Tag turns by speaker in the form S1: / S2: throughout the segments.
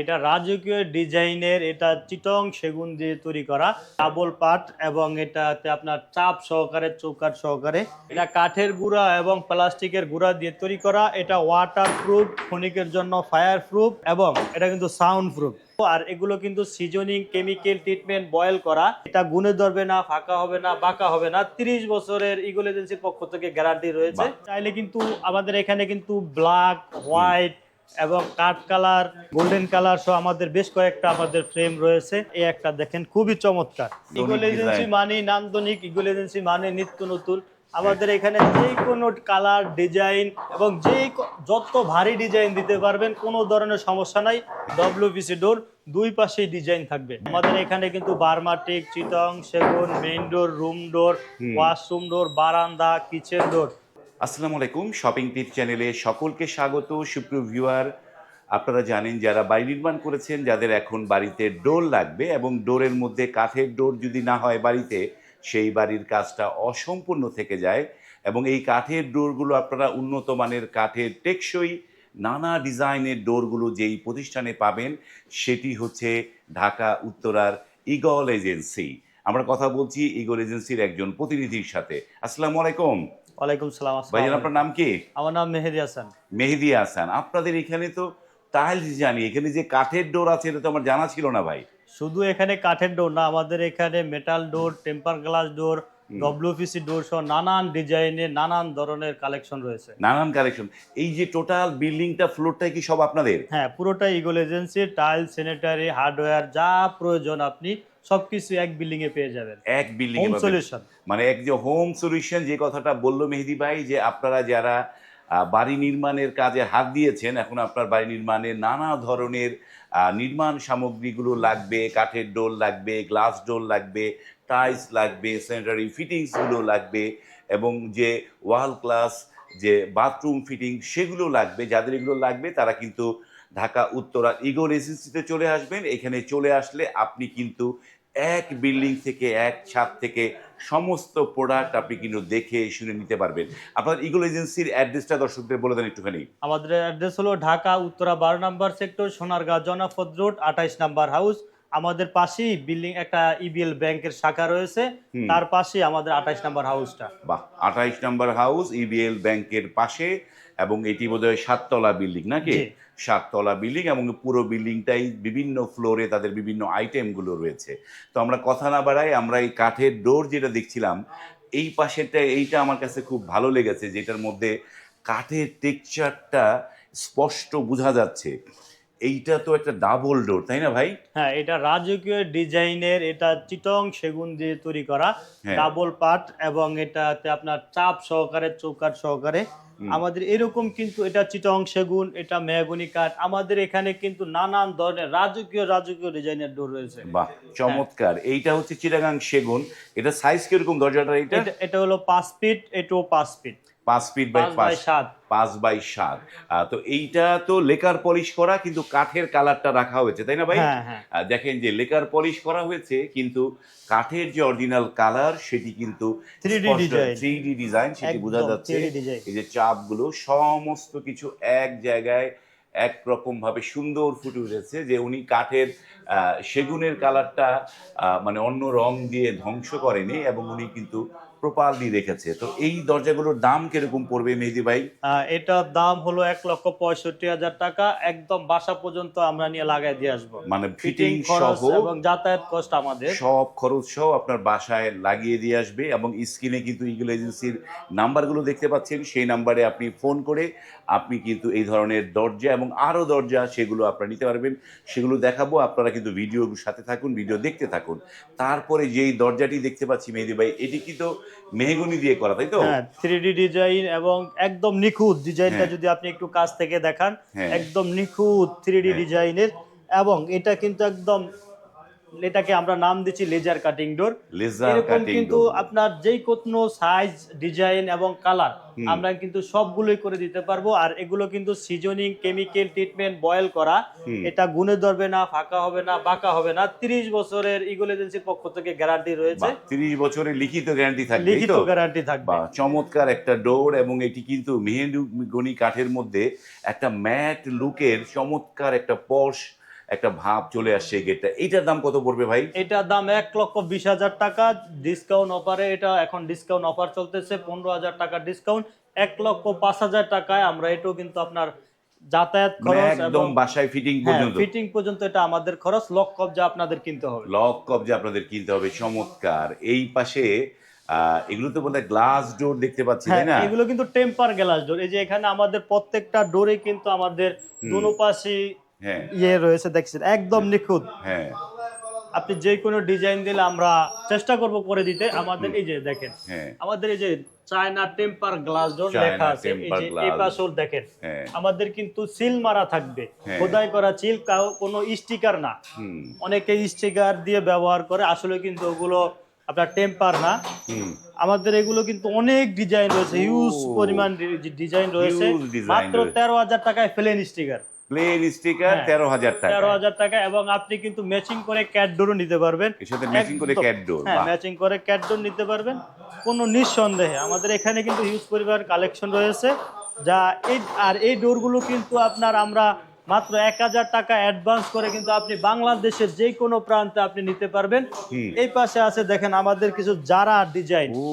S1: এটা রাজকীয় ডিজাইনের এটা চিটং সেগুন দিয়ে তৈরি করা ডাবল পাট এবং এটাতে আপনার চাপ সহকারে চৌকাট সহকারে। এটা কাঠের গুঁড়া এবং প্লাস্টিকের গুঁড়া দিয়ে তৈরি করা এটা ওয়াটার প্রুফ ক্ষণিকের জন্য ফায়ার প্রুফ এবং এটা কিন্তু সাউন্ড প্রুফ আর এগুলো কিন্তু সিজনিং কেমিক্যাল ট্রিটমেন্ট বয়েল করা এটা গুনে ধরবে না ফাঁকা হবে না বাঁকা হবে না তিরিশ বছরের ইগল এজেন্সির পক্ষ থেকে গ্যারান্টি রয়েছে। চাইলে কিন্তু আমাদের এখানে কিন্তু ব্ল্যাক হোয়াইট এবং কাঠ কালার গোল্ডেন কালার সহ আমাদের বেশ কয়েকটা আমাদের ফ্রেম রয়েছে। এই একটা দেখেন খুবই চমৎকার। ইগল এজেন্সি মানে নান্দনিক ইগল এজেন্সি মানে নিত্য নতুন। আমাদের এখানে যে কোনো কালার ডিজাইন এবং যে যত ভারী ডিজাইন দিতে পারবেন কোনো ধরনের সমস্যা নাই। ডব্লিউপিসি ডোর দুই পাশেই ডিজাইন থাকবে। আমাদের এখানে কিন্তু বারমাটিক চিতং সেগুন main door room door washroom door বারান্দা কিচেন ডোর
S2: আসসালামু আলাইকুম শপিং টিপ চ্যানেলে সকলকে স্বাগত। সুপ্রিয় ভিউয়ার, আপনারা জানেন যারা বাড়ি নির্মাণ করেছেন, যাদের এখন বাড়িতে ডোর লাগবে এবং ডোরের মধ্যে কাঠের ডোর যদি না হয় বাড়িতে, সেই বাড়ির কাজটা অসম্পূর্ণ থেকে যায় এবং এই কাঠের ডোরগুলো আপনারা উন্নত মানের কাঠের টেকসই নানা ডিজাইনের ডোরগুলো যেই প্রতিষ্ঠানে পাবেন, সেটি হচ্ছে ঢাকা উত্তরার ইগল এজেন্সি আমরা কথা বলছি ইগল এজেন্সির একজন প্রতিনিধির সাথে। আসসালামু আলাইকুম।
S1: ওয়ালাইকুম সালাম
S2: ভাইজান আপনার নাম কি?
S1: আমার নাম মেহেদি হাসান।
S2: মেহেদি হাসান। আপনাদের এখানে তো টাইলস জানি এখানে যে কাঠের ডোর আছে এটা তো আমার জানা ছিল না ভাই।
S1: শুধু এখানে কাঠের ডোর না আমাদের এখানে metal door temper glass door WPC door সহ নানান ডিজাইনের নানান ধরনের কালেকশন রয়েছে।
S2: নানান কালেকশন এই যে টোটাল বিল্ডিংটা ফ্লোরটাই কি সব আপনাদের?
S1: হ্যাঁ পুরোটাই Eagle Agency tile sanitary hardware যা প্রয়োজন আপনি সবকিছু এক বিল্ডিং এ পেয়ে যাবেন।
S2: এক বিল্ডিং
S1: হোম সলিউশন
S2: মানে এক যে হোম সলিউশন যে কথাটা বলল মেহেদি ভাই যে আপনারা যারা বাড়ি নির্মাণের কাজে হাত দিয়েছেন এখন আপনার বাড়ি নির্মাণে নানা ধরনের নির্মাণ সামগ্রীগুলো লাগবে কাঠের ডোর লাগবে গ্লাস ডোর লাগবে টাইলস লাগবে স্যানিটারি ফিটিংসগুলো লাগবে এবং যে ওয়াল ক্লাস যে বাথরুম ফিটিং সেগুলো লাগবে যাদের এগুলো লাগবে তারা কিন্তু ঢাকা উত্তরা ইগোর এজেন্সিতে চলে আসবেন। এখানে চলে আসলে আপনি কিন্তু এক বিল্ডিং থেকে এক ছাদ থেকে সমস্ত প্রোডাক্ট আপনি কিন্তু দেখে শুনে নিতে পারবেন। আপনার ইগল এজেন্সির অ্যাড্রেসটা দর্শকদের বলে দেন একটুখানি।
S1: আমাদের অ্যাড্রেস হলো ঢাকা উত্তরা বারো নম্বর সেক্টর সোনারগাঁও জনাফদ রোড আঠাইশ নাম্বার হাউস আমাদের পাশেই বিল্ডিং একটা ইবিএল ব্যাংকের শাখা রয়েছে। তার পাশে আমাদের আঠাইশ নাম্বার হাউসটা
S2: বাহ আঠাইশ নাম্বার হাউস ইবিএল ব্যাংকের পাশে। এবং এটি বোধহয় সাততলা বিল্ডিং নাকি সাততলা বিল্ডিং এবং পুরো বিল্ডিংটাই বিভিন্ন ফ্লোরে তাদের বিভিন্ন আইটেমগুলো রয়েছে তো আমরা কথা না বাড়াই আমরা এই কাঠের ডোর যেটা দেখছিলাম এই পাশেরটা এইটা আমার কাছে খুব ভালো লেগেছে যেটার মধ্যে কাঠের টেক্সচারটা স্পষ্ট বোঝা যাচ্ছে এইটা তো একটা ডাবল ডোর তাই না ভাই
S1: হ্যাঁ এটা রাজকীয় ডিজাইনের এটা চিটং সেগুন দিয়ে তৈরি করা
S2: হ্যাঁ।
S1: ডাবল পাট এবং এটাতে আপনার চাপ সহকারে চৌকাট সহকারে। আমাদের এরকম কিন্তু এটা চিটং সেগুন এটা মেহগুনি কাঠ। আমাদের এখানে কিন্তু নানান ধরনের রাজকীয় রাজকীয় ডিজাইনের ডোর রয়েছে।
S2: বাহ চমৎকার। এইটা হচ্ছে চিটাগাং সেগুন। এটা সাইজ কীরকম দরজাটা এটা
S1: এটা এটা হলো পাঁচ ফিট এটাও পাঁচ ফিট।
S2: পাঁচ ফিট বাই
S1: পাঁচ
S2: পাঁচ
S1: সাত।
S2: পাঁচ বাই সাত। তো এইটা তো লেকার পলিশ করা কিন্তু কাঠের কালারটা রাখা হয়েছে তাই না ভাই?
S1: হ্যাঁ হ্যাঁ।
S2: দেখেন যে লেকার পলিশ করা হয়েছে কিন্তু কাঠের যে অরিজিনাল কালার সেটি কিন্তু থ্রি ডি ডিজাইন সেটি বোঝা যাচ্ছে এই যে চাপগুলো সমস্ত কিছু এক জায়গায় একরকম ভাবে সুন্দর ফুটে উঠেছে যে উনি কাঠের আহ, সেগুনের কালারটা আহ, মানে অন্য রং দিয়ে ধ্বংস করেনি এবং উনি কিন্তু প্রপারলি রেখেছে তো এই দরজাগুলোর দাম কীরকম পড়বে মেহেদি ভাই?
S1: এটার দাম হলো এক লক্ষ পঁয়ষট্টি হাজার টাকা। একদম বাসা পর্যন্ত আমরা নিয়ে লাগাই দিয়ে আসব।
S2: মানে
S1: ফিটিং
S2: সহ
S1: এবং যাতায়াত কষ্ট আমাদের।
S2: সব খরচ সহ আপনার বাসায় লাগিয়ে দিয়ে আসবে এবং স্ক্রিনে কিন্তু ইগুলো এজেন্সির নাম্বারগুলো দেখতে পাচ্ছেন। সেই নাম্বারে আপনি ফোন করে আপনি কিন্তু এই ধরনের দরজা এবং আরও দরজা সেগুলো আপনারা নিতে পারবেন। সেগুলো দেখাবো। আপনারা কিন্তু ভিডিওর সাথে থাকুন ভিডিও দেখতে থাকুন। তারপরে যেই দরজাটি দেখতে পাচ্ছি মেহেদি ভাই এটি কি তো মেহগুনি দিয়ে করা তাই তো
S1: হ্যাঁ থ্রি ডিজাইন এবং একদম নিখুঁত ডিজাইনটা
S2: হ্যাঁ।
S1: যদি আপনি একটু কাছ থেকে দেখান
S2: হ্যাঁ।
S1: একদম নিখুঁত থ্রি
S2: হ্যাঁ।
S1: ডিজাইনের এবং এটা কিন্তু একদম এটাকে আমরা নাম দিচ্ছি লেজার কাটিং ডোর
S2: লেজার
S1: এরকম
S2: কাটিং
S1: কিন্তু আপনার যেই কোনো সাইজ ডিজাইন এবং কালার আমরা কিন্তু সবগুলোই করে দিতে পারব। আর এগুলো কিন্তু সিজনিং কেমিক্যাল ট্রিটমেন্ট বয়েল করা এটা গুনে ধরবে না ফাঁকা হবে না বাঁকা হবে না। তিরিশ বছরের ইগল এজেন্সির পক্ষ থেকে গ্যারান্টি রয়েছে।
S2: তিরিশ বছরের লিখিত গ্যারান্টি থাকবে
S1: লিখিত গ্যারান্টি থাকবে।
S2: চমৎকার একটা ডোর এবং এটি কিন্তু মেহেগুনি কাঠের মধ্যে একটা ম্যাট লুকের চমৎকার একটা পশ একটা ভাব চলে আসছে এই গেটটা এইটার দাম কত পড়বে ভাই?
S1: এটার দাম এক লক্ষ বিশ হাজার টাকা। ডিসকাউন্ট অফারে এটা এখন ডিসকাউন্ট অফার চলতেছে পনেরো হাজার টাকা ডিসকাউন্ট এক লক্ষ পাঁচ হাজার টাকায় আমরা এটাও কিন্তু আপনার যাতায়াত
S2: মানে
S1: খরচ
S2: একদম বাসায় ফিটিং
S1: হ্যাঁ
S2: পর্যন্ত।
S1: ফিটিং পর্যন্ত এটা আমাদের খরচ। লক কবজা আপনাদের কিনতে হবে।
S2: লক কবজা আপনাদের কিনতে হবে চমৎকার। এই পাশে আহ, এগুলো তো বলে গ্লাস ডোর দেখতে পাচ্ছি
S1: হ্যাঁ
S2: তাই না?
S1: এগুলো কিন্তু টেম্পার গ্লাস ডোর এই যে এখানে আমাদের প্রত্যেকটা ডোরে কিন্তু আমাদের দুনো পাশে
S2: হ্যাঁ
S1: ইয়ে রয়েছে দেখছেন একদম নিখুঁত।
S2: হ্যাঁ।
S1: আপনি যে কোনো ডিজাইন দিলে আমরা চেষ্টা করব করে দিতে। আমাদের এই যে দেখেন
S2: হ্যাঁ।
S1: আমাদের এই যে চায়না টেম্পার গ্লাস ডোর লেখা আছে এই পাশেও দেখেন
S2: হ্যাঁ।
S1: আমাদের কিন্তু সিল মারা থাকবে।
S2: হ্যাঁ।
S1: খোদাই করা কাউ কোনো স্টিকার না। অনেকে স্টিকার দিয়ে ব্যবহার করে আসলে কিন্তু ওগুলো আপনার টেম্পার না। আমাদের এগুলো কিন্তু অনেক ডিজাইন রয়েছে হিউজ। পরিমাণ ডিজাইন রয়েছে। মাত্র। তেরো হাজার টাকায় প্লেন স্টিকার।
S2: প্লেন স্টিকার
S1: হ্যাঁ।
S2: তেরো হাজার টাকা।
S1: তেরো হাজার টাকা এবং আপনি কিন্তু ম্যাচিং করে নিতে পারবেন।
S2: এর সাথে ম্যাচিং করে
S1: হ্যাঁ ম্যাচিং করে নিতে পারবেন। কোনো নিঃসন্দেহে আমাদের এখানে কিন্তু হিউজ পরিমাণ কালেকশন রয়েছে। যা এই আর এই ডোরগুলো কিন্তু আপনার আমরা মাত্র এক হাজার টাকা অ্যাডভান্স করে কিন্তু আপনি বাংলাদেশের যে কোনো প্রান্তে আপনি নিতে পারবেন। এই পাশে আছে দেখেন আমাদের কিছু যারা ডিজাইন
S2: ও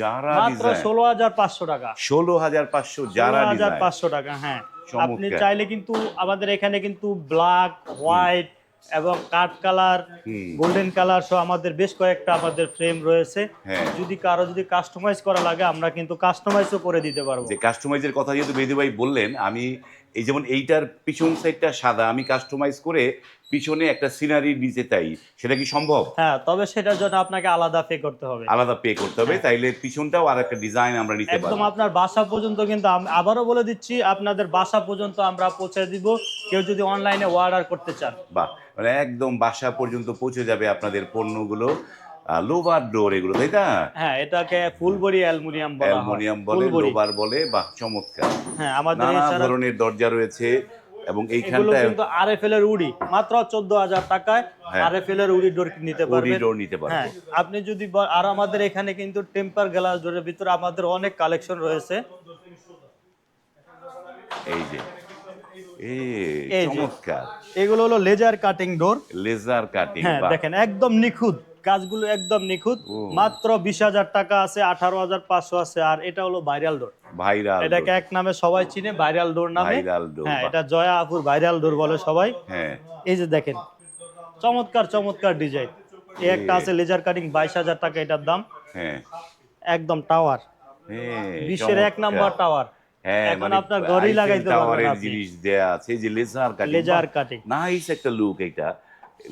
S2: যারা
S1: মাত্র ষোলো হাজার পাঁচশো টাকা।
S2: ষোলো হাজার পাঁচশো যারা
S1: হাজার পাঁচশো টাকা হ্যাঁ। আপনি চাইলে কিন্তু আমাদের এখানে কিন্তু ব্ল্যাক হোয়াইট এবং কাঠ কালার গোল্ডেন কালার সহ আমাদের বেশ কয়েকটা আমাদের ফ্রেম রয়েছে।
S2: হ্যাঁ।
S1: যদি কারও যদি কাস্টমাইজ করা লাগে আমরা কিন্তু কাস্টমাইজও করে দিতে পারব।
S2: যে কাস্টমাইজের কথা যেহেতু বেদি ভাই বললেন আমি এই যেমন এইটার পিছন সাইডটা সাদা আমি কাস্টমাইজ করে পিছনে একটা সিনারি নিতে চাই সেটা কি সম্ভব?
S1: হ্যাঁ তবে সেটার জন্য আপনাকে আলাদা পে করতে হবে।
S2: আলাদা পে করতে হবে তাইলে পিছনটাও আর একটা ডিজাইন আমরা নিতে
S1: হ্যাঁ। একদম আপনার বাসা পর্যন্ত কিন্তু আবারও বলে দিচ্ছি আপনাদের বাসা পর্যন্ত আমরা পৌঁছে দিব। কেউ যদি অনলাইনে অর্ডার করতে চান।
S2: বাহ মানে একদম বাসা পর্যন্ত পৌঁছে যাবে আপনাদের পণ্যগুলো। লোভার ডোর এগুলো তাই না?
S1: হ্যাঁ এটাকে ফুলবড়ি অ্যালুমিনিয়াম বলা হয়।
S2: অ্যালুমিনিয়াম বলে। লোভার বলে বাহ চমৎকার।
S1: হ্যাঁ আমাদের
S2: নানা ধরনের দরজা রয়েছে এবং
S1: এগুলো
S2: এইখানটায়
S1: কিন্তু আরএফএল এর উডি মাত্র চোদ্দ হাজার টাকায়
S2: হ্যাঁ।
S1: আরএফএল এর উডি ডোর নিতে পারবেন।
S2: ডোর নিতে পারব
S1: হ্যাঁ আপনি যদি আর আমাদের এখানে কিন্তু টেম্পার গ্লাস ডোরের ভিতরে আমাদের অনেক কালেকশন রয়েছে।
S2: এই যে
S1: এই
S2: চমৎকার।
S1: এগুলো হলো laser cutting door.
S2: Laser cutting
S1: হ্যাঁ দেখেন একদম নিখুঁত। কাজগুলো একদম নিখুঁত। মাত্র বিশ হাজার টাকা আছে আঠারো হাজার পাঁচশো আছে আর এটা হলো ভাইরাল ডোর
S2: ভাইরাল
S1: এটাকে এক নামে সবাই চিনে ভাইরাল ডোর নামে। হ্যাঁ এটা জয়া আপুর ভাইরাল ডোর বলে সবাই।
S2: হ্যাঁ।
S1: এই যে দেখেন চমৎকার চমৎকার ডিজাইন। এই একটা আছে লেজার কাটিং বাইশ হাজার টাকা এটার দাম।
S2: হ্যাঁ।
S1: একদম টাওয়ার।
S2: হ্যাঁ,
S1: বিশ্বের এক। Number tower.
S2: হ্যাঁ
S1: এখন
S2: মানে
S1: আপনার ঘরেই
S2: আইফেল
S1: লাগাইতে পারবেন
S2: জিনিস দেয়া আছে যে laser cutting
S1: laser cutting
S2: nice একটা লুক এটা।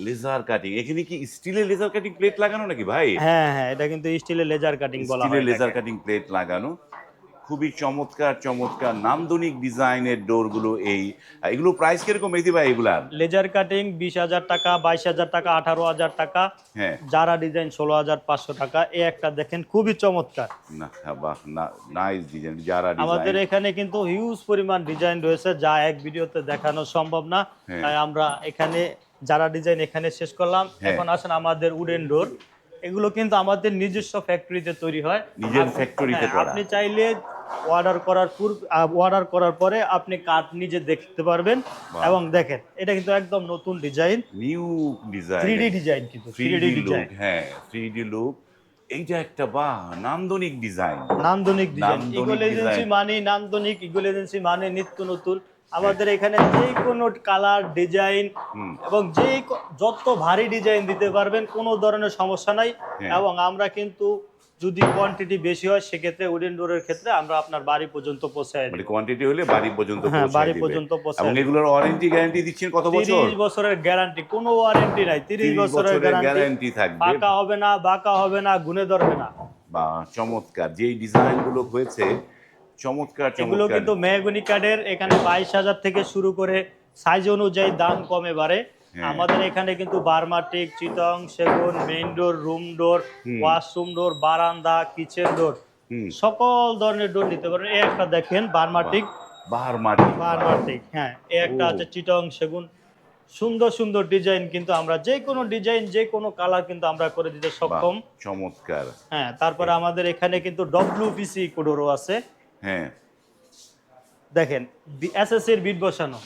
S2: লেজার কাটিং এখানে কি স্টিলের লেজার কাটিং প্লেট লাগানো নাকি ভাই?
S1: হ্যাঁ হ্যাঁ এটা কিন্তু স্টিলের লেজার কাটিং বলা
S2: স্টিলের
S1: হয়
S2: লেজার কাটিং প্লেট লাগানো। খুবই চমৎকার চমৎকার নান্দনিক ডিজাইনের ডোরগুলো এই। এগুলো প্রাইস কীরকম মেহেদি ভাই এগুলার
S1: লেজার কাটিং বিশ হাজার টাকা বাইশ হাজার টাকা আঠারো হাজার টাকা।
S2: হ্যাঁ।
S1: যারা ডিজাইন ষোলো হাজার পাঁচশো টাকা। এই একটা দেখেন খুবই চমৎকার।
S2: না বাহ না নাইস ডিজাইন যারা
S1: আমাদের এখানে কিন্তু হিউজ পরিমাণ ডিজাইন রয়েছে যা এক ভিডিওতে দেখানো সম্ভব না।
S2: হ্যাঁ।
S1: তাই আমরা এখানে যারা ডিজাইন এখানে শেষ করলাম
S2: হ্যাঁ।
S1: এখন আসেন আমাদের উডেন ডোর এগুলো কিন্তু আমাদের নিজস্ব ফ্যাক্টরিতে তৈরি হয়।
S2: নিজের ফ্যাক্টরিতে
S1: আপনি চাইলে অর্ডার করার পূর্ব অর্ডার করার পরে আপনি কাঠ নিজে দেখতে পারবেন। এবং দেখেন এটা কিন্তু একদম নতুন design
S2: new design
S1: three design কিন্তু থ্রি ডিজাইন
S2: হ্যাঁ থ্রি ডি লুক এইটা একটা বাহ নান্দনিক ডিজাইন
S1: নান্দনিক ডিজাইন ইগল এজেন্সি। মানে নান্দনিক ইগল এজেন্সি মানে নিত্য নতুন। আমাদের এখানে যে কোনো কালার ডিজাইন এবং যে যত ভারী ডিজাইন দিতে পারবেন কোনো ধরনের সমস্যা নাই।
S2: হ্যাঁ।
S1: এবং আমরা কিন্তু যদি কোয়ান্টিটি বেশি হয় সেক্ষেত্রে উডেন ডোরের ক্ষেত্রে আমরা আপনার বাড়ি পর্যন্ত পৌঁছায়
S2: মানে কোয়ান্টিটি হলে বাড়ি পর্যন্ত
S1: হ্যাঁ, বাড়ি পর্যন্ত পৌঁছায়
S2: এবং এগুলোর ওয়ারেন্টি গ্যারান্টি দিচ্ছেন কত বছর?
S1: তিরিশ বছরের গ্যারান্টি কোনো ওয়ারেন্টি নাই। তিরিশ
S2: 30
S1: বছরের গ্যারান্টি
S2: থাকবে।
S1: পাকা হবে না বাঁকা হবে না গুনে ধরবে না।
S2: বা চমৎকার। যেই ডিজাইনগুলো হয়েছে চমৎকার
S1: এগুলো কিন্তু মেহগনি কার্ডের এখানে বাইশ হাজার থেকে শুরু করে সাইজ অনুযায়ী দাম কমে বাড়ে।
S2: হ্যাঁ।
S1: আমাদের এখানে কিন্তু বার্মাটিক চিতং সেগুন main door room door washroom door বারান্দা কিচেন ডোর সকল ধরনের ডোর নিতে পারেন। এই একটা দেখেন বার্মাটিক
S2: বাহার মাটি
S1: বার্মাটিক হ্যাঁ। এই একটা আছে চিটং সেগুন। সুন্দর সুন্দর ডিজাইন কিন্তু আমরা যে কোনো ডিজাইন যে কোনো কালার কিন্তু আমরা করে দিতে সক্ষম।
S2: চমৎকার।
S1: হ্যাঁ তারপরে আমাদের এখানে কিন্তু ডব্লিউপিসি কোডোরও আছে।
S2: হ্যাঁ।
S1: দেখেন বিট বসানো।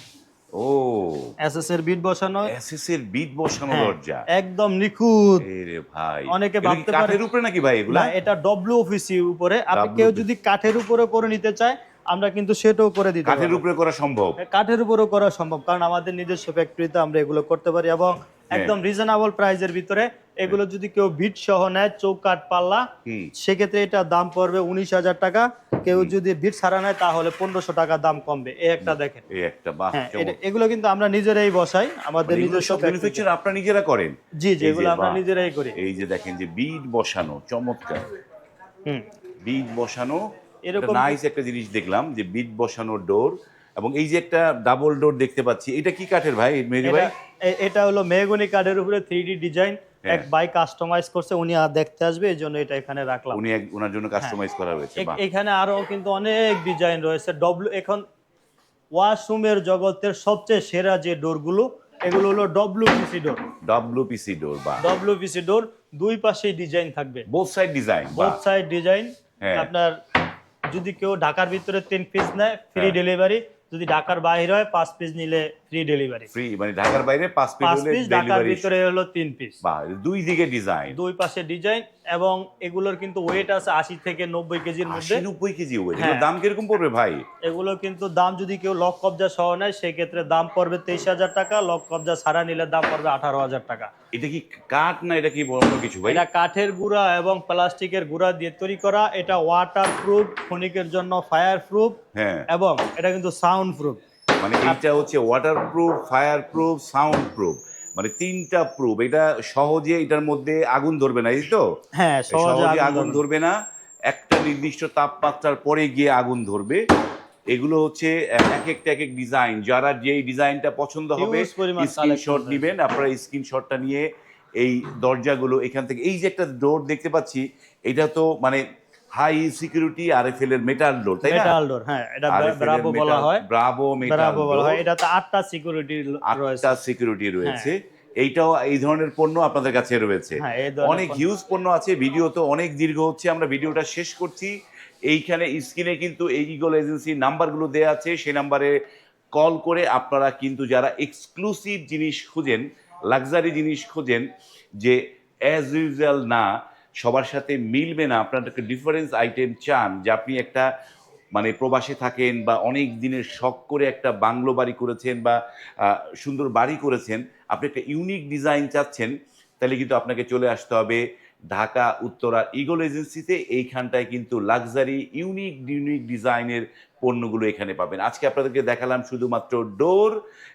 S2: ও।
S1: এসএস এর বিট বসানো।
S2: এসএস এর বিট বসানো
S1: হ্যাঁ,
S2: দরজা।
S1: একদম নিখুঁত।
S2: এরে ভাই।
S1: অনেকে ভাবতে পারে-
S2: কাঠের উপরে নাকি ভাই এগুলা?
S1: না এটা ডব্লিউ অফিসি উপরে। আপনি কেউ যদি কাঠের উপরে করে নিতে চায় আমরা কিন্তু সেটাও করে দিতে
S2: কাঠের উপরে করা সম্ভব?
S1: কাঠের উপরেও করা সম্ভব। কারণ আমাদের নিজস্ব ফ্যাক্টরিতে আমরা এগুলো করতে পারি এবং
S2: হ্যাঁ।
S1: একদম রিজনেবল প্রাইসের ভিতরে এগুলো যদি কেউ বিট সহ নেয় চৌকাঠ পাল্লা সেক্ষেত্রে এটা দাম পড়বে উনিশ হাজার টাকা। কেউ যদি বিট ছাড়া নেয় তাহলে পনেরোশো টাকা দাম কমবে। এই একটা দেখেন। হ্যাঁ এগুলো কিন্তু আমরা নিজেরাই বসাই। আমাদের
S2: মানে
S1: নিজস্ব।
S2: ম্যানুফ্যাকচার আপনারা নিজেরা করেন?
S1: জি জি এগুলো আমরা নিজেরাই করি।
S2: এই যে দেখেন যে বিট বসানো চমৎকার।
S1: হুম।
S2: বিট বসানো
S1: এরকম
S2: নাইস একটা জিনিস দেখলাম যে বিট বসানো ডোর এবং এই যে একটা ডাবল ডোর দেখতে পাচ্ছি এটা কি কাঠের ভাই মেহেদি ভাই?
S1: এটা হলো মেহগনি কাঠের উপরে থ্রি ডি ডিজাইন। এক বাই কাস্টমাইজ করছে উনি আর দেখতে আসবে এই জন্য এটা এখানে রাখলাম।
S2: উনি ওনার জন্য কাস্টমাইজ করা হয়েছে
S1: এখানে আরও কিন্তু অনেক ডিজাইন রয়েছে। ডব্লিউ এখন ওয়াশরুমের জগতের সবচেয়ে সেরা যে ডোরগুলো এগুলো হলো ডব্লিউপিসি ডোর
S2: ডব্লিউপিসি ডোর বা
S1: ডব্লিউপিসি ডোর দুই পাশে ডিজাইন থাকবে।
S2: Both side design
S1: both side design
S2: হ্যাঁ।
S1: আপনার যদি কেউ ঢাকার ভিতরে তিন পিস নেয় ফ্রি
S2: হ্যাঁ।
S1: ডেলিভারি যদি ঢাকার বাইরে হয় পাঁচ পিস নিলে ফ্রি ডেলিভারি
S2: ফ্রি মানে ঢাকার বাইরে পাঁচ পিস
S1: ঢাকার ভিতরে হলো তিন পিস
S2: দুই দিকে ডিজাইন
S1: দুই পাশে ডিজাইন এবং এগুলোর কিন্তু ওয়েট আছে আশি থেকে নব্বই কেজির মধ্যে।
S2: নব্বই কেজি ওয়েট
S1: হ্যাঁ।
S2: দাম কীরকম পড়বে ভাই?
S1: এগুলো কিন্তু দাম যদি কেউ লক কবজা সহ নেয় সেক্ষেত্রে দাম পড়বে তেইশ হাজার টাকা লক কবজা ছাড়া নিলে দাম পড়বে আঠারো হাজার টাকা।
S2: এটা কি কাঠ না এটা কি অন্য কিছু ভাই?
S1: এটা কাঠের গুঁড়া এবং প্লাস্টিকের গুঁড়া দিয়ে তৈরি করা। এটা ওয়াটার প্রুফ খনিকের জন্য ফায়ার প্রুফ
S2: হ্যাঁ।
S1: এবং এটা কিন্তু সাউন্ড প্রুফ
S2: মানে এইটা হচ্ছে water proof fire proof sound proof মানে তিনটা প্রুফ। এটা সহজে এটার মধ্যে আগুন ধরবে না এই তো?
S1: হ্যাঁ
S2: সহজে আগুন ধরবে। না। একটা নির্দিষ্ট তাপমাত্রার পরে গিয়ে আগুন ধরবে। এগুলো হচ্ছে এক একটা এক এক ডিজাইন। যারা যেই ডিজাইনটা পছন্দ হবে স্ক্রিনশট নেবেন। আপনারা স্ক্রিনশটটা নিয়ে এই দরজাগুলো এখান থেকে এই যে একটা ডোর দেখতে পাচ্ছি এটা তো মানে হাই সিকিউরিটি আর এফ এর মেটাল ডোর তাই না?
S1: মেটাল ডোর হ্যাঁ এটা ব্রাভো বলা হয়।
S2: ব্রাভো মেটাল
S1: ব্রাভো বলা হয়। এটাতে আটটা সিকিউরিটি রয়েছে
S2: আটটা সিকিউরিটি রয়েছে। এইটাও এই ধরনের পণ্য আপনাদের কাছে রয়েছে।
S1: হ্যাঁ
S2: অনেক হিউজ পণ্য আছে। ভিডিও তো অনেক দীর্ঘ হচ্ছে। আমরা ভিডিওটা শেষ করছি। এইখানে স্ক্রিনে কিন্তু এই ইগল এজেন্সির নাম্বারগুলো দেওয়া আছে। সেই নাম্বারে কল করে আপনারা কিন্তু যারা এক্সক্লুসিভ জিনিস খুঁজেন লাক্সারি জিনিস খুঁজেন যে অ্যাজ ইউজুয়াল না সবার সাথে মিলবে না আপনার একটা ডিফারেন্স আইটেম চান যে আপনি একটা মানে প্রবাসে থাকেন বা অনেক দিনের শখ করে একটা বাংলো বাড়ি করেছেন বা সুন্দর বাড়ি করেছেন, আপনি একটা ইউনিক ডিজাইন চাচ্ছেন, তাহলে কিন্তু আপনাকে চলে আসতে হবে ঢাকা, উত্তরা ইগল এজেন্সিতে এইখানটায় কিন্তু লাক্সারি ইউনিক ইউনিক ডিজাইনের পণ্যগুলো এখানে পাবেন। আজকে আপনাদেরকে দেখালাম শুধুমাত্র ডোর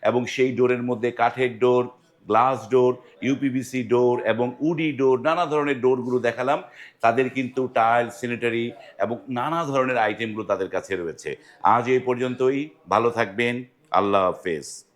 S2: এবং সেই ডোরের মধ্যে কাঠের door glass door UPVC door এবং উডি ডোর, নানা ধরনের ডোরগুলো দেখালাম। তাদের কিন্তু টাইল, স্যানিটারি এবং নানা ধরনের আইটেমগুলো তাদের কাছে রয়েছে। আজ এই পর্যন্তই। ভালো থাকবেন। আল্লাহ হাফেজ।